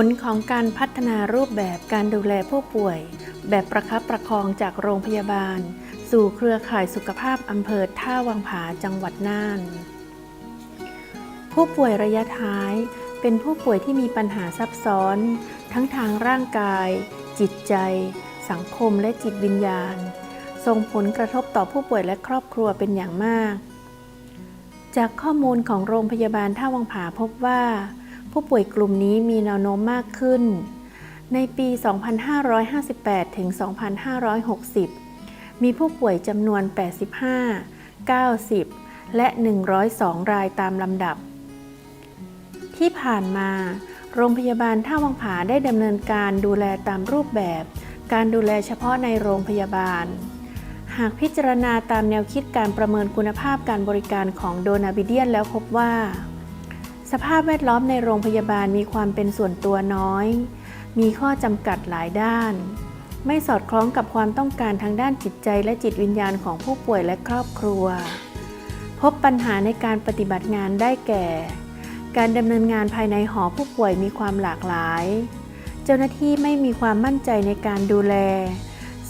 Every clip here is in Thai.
ผลของการพัฒนารูปแบบการดูแลผู้ป่วย แบบประคับประคองจากโรงพยาบาล สู่เครือข่ายสุขภาพอำเภอท่าวังผาจังหวัดน่าน ผู้ป่วยระยะท้ายเป็นผู้ป่วยที่มีปัญหาซับซ้อน ทั้งทางร่างกาย จิตใจ สังคมและจิตวิญญาณ ส่งผลกระทบต่อผู้ป่วยและครอบครัวเป็นอย่างมาก จากข้อมูลของโรงพยาบาลท่าวังผาพบว่า ผู้ป่วยกลุ่มนี้มีแนวโน้มมากขึ้น ในปี 2558 ถึง 2560 มีผู้ป่วยจำนวน 85 90 และ 102 รายตามลำดับ ที่ผ่านมา โรงพยาบาลท่าวังผาได้ดำเนินการดูแลตามรูปแบบ การดูแลเฉพาะในโรงพยาบาลหากพิจารณาตามแนวคิดการประเมินคุณภาพการบริการของโดนาบิเดียนแล้วพบว่า สภาพแวดล้อมในโรงพยาบาลมีความเป็นส่วนตัวน้อย มีข้อจำกัดหลายด้าน ไม่สอดคล้องกับความต้องการทางด้านจิตใจและจิตวิญญาณของผู้ป่วยและครอบครัว พบปัญหาในการปฏิบัติงานได้แก่ การดำเนินงานภายในหอผู้ป่วยมีความหลากหลาย เจ้าหน้าที่ไม่มีความมั่นใจในการดูแล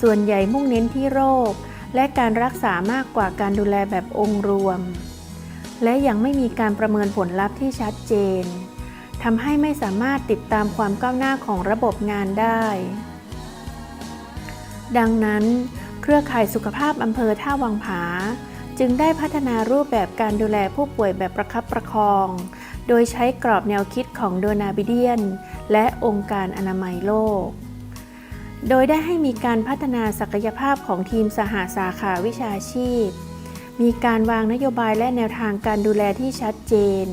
ส่วนใหญ่มุ่งเน้นที่โรค และการรักษามากกว่าการดูแลแบบองค์รวม และยังไม่มีการประเมินผลลัพธ์ที่ชัดเจนทำให้ไม่สามารถติดตามความก้าวหน้าของระบบงานได้ ดังนั้น เครือข่ายสุขภาพอำเภอท่าวังผา จึงได้พัฒนารูปแบบการดูแลผู้ป่วยแบบประคับประคอง โดยใช้กรอบแนวคิดของโดนาบิเดียน และองค์การอนามัยโลก โดยได้ให้มีการพัฒนาศักยภาพของทีมสหาสาขาวิชาชีพ มีการวางนโยบายและแนวทางการดูแลที่ชัดเจน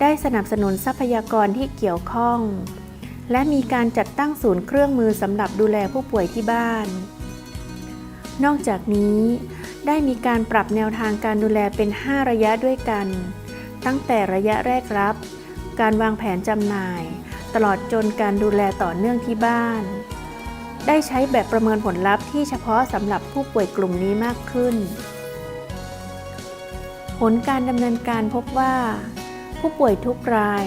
ได้สนับสนุนทรัพยากรที่เกี่ยวข้อง และมีการจัดตั้งศูนย์เครื่องมือสำหรับดูแลผู้ป่วยที่บ้าน นอกจากนี้ ได้มีการปรับแนวทางการดูแลเป็น 5 ระยะด้วยกัน ตั้งแต่ระยะแรกรับ การวางแผนจำหน่าย ตลอดจนการดูแลต่อเนื่องที่บ้าน ได้ใช้แบบประเมินผลลัพธ์ที่เฉพาะสำหรับผู้ป่วยกลุ่มนี้มากขึ้น ผลการดำเนินการพบว่า ผู้ป่วยทุกราย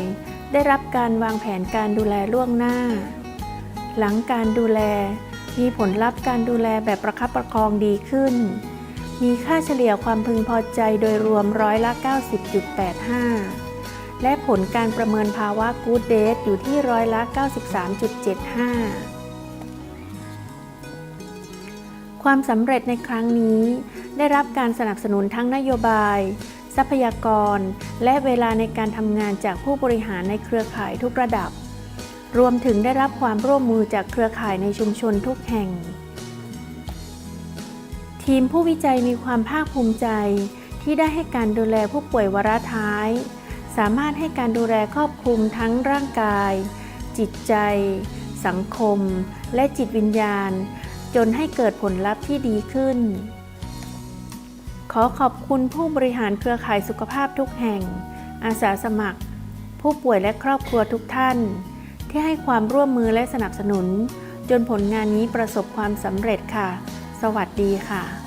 ได้รับการวางแผนการดูแลล่วงหน้า หลังการดูแลมีผลลัพธ์การดูแลแบบประคับประคองดีขึ้น มีค่าเฉลี่ยความพึงพอใจโดยรวมร้อยละ 90.85 และผลการประเมินภาวะ Good d a t อยู่ที่ร้อยละ 93.75 ความสำเร็จในครั้งนี้ ได้รับการสนับสนุนทั้งนโยบาย ทรัพยากร และเวลาในการทำงานจากผู้บริหารในเครือข่ายทุกระดับ รวมถึงได้รับความร่วมมือจากเครือข่ายในชุมชนทุกแห่ง ทีมผู้วิจัยมีความภาคภูมิใจ ที่ได้ให้การดูแลผู้ป่วยวาระท้าย สามารถให้การดูแลครอบคลุมทั้งร่างกาย จิตใจ สังคม และจิตวิญญาณ จนให้เกิดผลลัพธ์ที่ดีขึ้น ขอขอบคุณผู้บริหารเครือข่ายสุขภาพทุกแห่ง อาสาสมัคร ผู้ป่วยและครอบครัวทุกท่าน ที่ให้ความร่วมมือและสนับสนุน จนผลงานนี้ประสบความสำเร็จค่ะ สวัสดีค่ะ